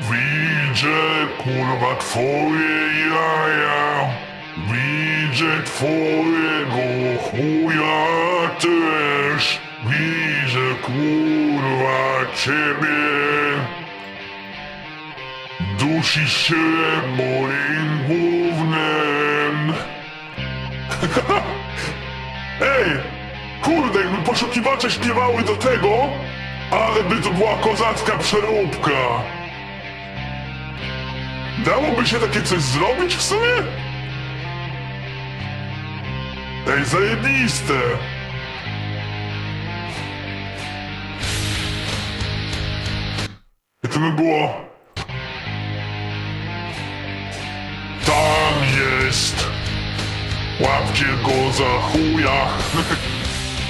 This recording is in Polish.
Widzę kurwa twoje jaja Widzę twojego chuja też Widzę kurwa ciebie Dusisz się moim gównem Ej! Kurde, jakby poszukiwacze śpiewały do tego, ale by to była kozacka przeróbka. Dałoby się takie coś zrobić w sumie? Ej, zajebiste! I to by było... Tam jest! Łapcie go za chuja!